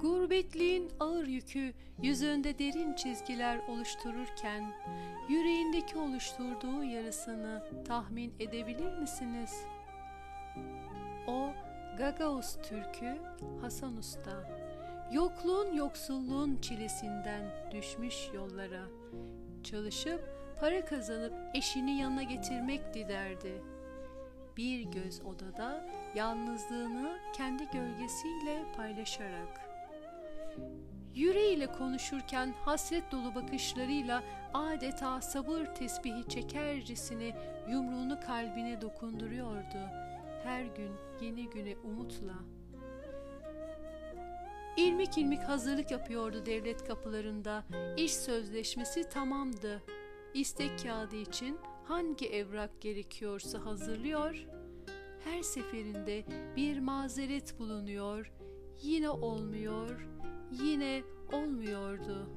Gurbetliğin ağır yükü yüzünde derin çizgiler oluştururken yüreğindeki oluşturduğu yarısını tahmin edebilir misiniz? O Gagauz Türk'ü Hasan Usta. Yokluğun yoksulluğun çilesinden düşmüş yollara. Çalışıp para kazanıp eşini yanına getirmek dilerdi. Bir göz odada yalnızlığını kendi gölgesiyle paylaşarak. Yüreğiyle konuşurken hasret dolu bakışlarıyla adeta sabır tesbihi çekercesine yumruğunu kalbine dokunduruyordu. Her gün yeni güne umutla. İlmik ilmik hazırlık yapıyordu devlet kapılarında. İş sözleşmesi tamamdı. İstek kağıdı için hangi evrak gerekiyorsa hazırlıyor. Her seferinde bir mazeret bulunuyor. Yine olmuyor, yine olmuyordu.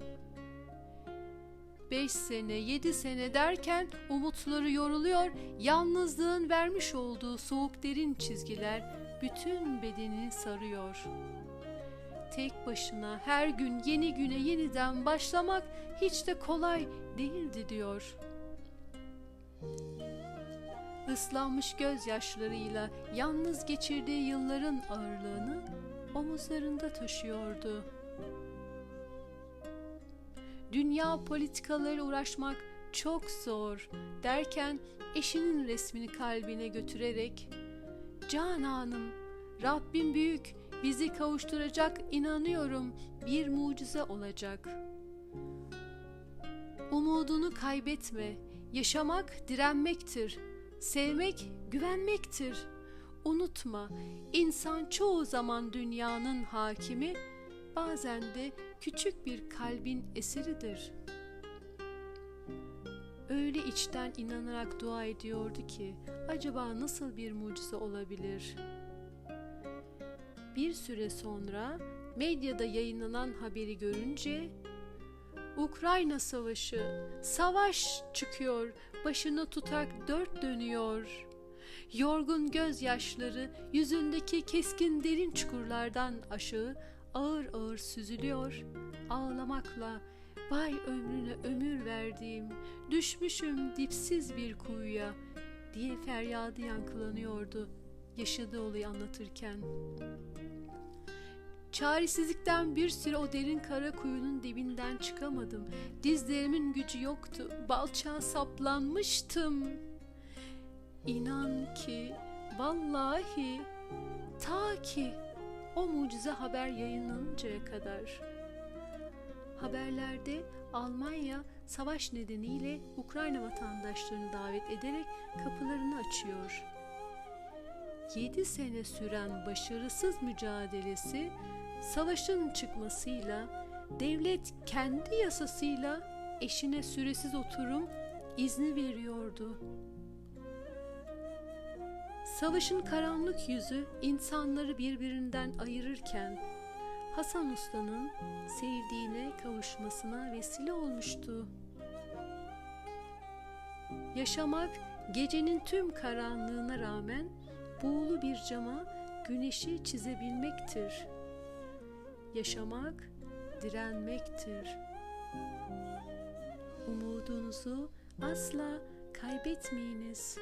Beş sene, yedi sene derken umutları yoruluyor, yalnızlığın vermiş olduğu soğuk derin çizgiler bütün bedenini sarıyor. Tek başına her gün yeni güne yeniden başlamak hiç de kolay değildi diyor. Islanmış gözyaşlarıyla yalnız geçirdiği yılların ağırlığını omuzlarında taşıyordu. Dünya politikalarıyla uğraşmak çok zor derken eşinin resmini kalbine götürerek Cananım, Rabbim büyük, bizi kavuşturacak inanıyorum bir mucize olacak. Umudunu kaybetme, yaşamak direnmektir, sevmek güvenmektir. Unutma, insan çoğu zaman dünyanın hakimi, bazen de küçük bir kalbin eseridir. Öyle içten inanarak dua ediyordu ki, acaba nasıl bir mucize olabilir? Bir süre sonra medyada yayınlanan haberi görünce Ukrayna savaşı, savaş çıkıyor, başını tutak dört dönüyor. Yorgun gözyaşları yüzündeki keskin derin çukurlardan aşağı ağır ağır süzülüyor. Ağlamakla vay ömrüne ömür verdiğim, düşmüşüm dipsiz bir kuyuya diye feryadı yankılanıyordu yaşadığı olayı anlatırken. Çaresizlikten bir süre o derin kara kuyunun dibinden çıkamadım. Dizlerimin gücü yoktu. Balçağa saplanmıştım. İnan ki, vallahi, ta ki o mucize haber yayınlanıncaya kadar. Haberlerde Almanya savaş nedeniyle Ukrayna vatandaşlarını davet ederek kapılarını açıyor. 7 sene süren başarısız mücadelesi savaşın çıkmasıyla devlet kendi yasasıyla eşine süresiz oturum izni veriyordu. Savaşın karanlık yüzü insanları birbirinden ayırırken Hasan Usta'nın sevdiğine kavuşmasına vesile olmuştu. Yaşamak gecenin tüm karanlığına rağmen buğulu bir cama güneşi çizebilmektir. Yaşamak direnmektir. Umudunuzu asla kaybetmeyiniz.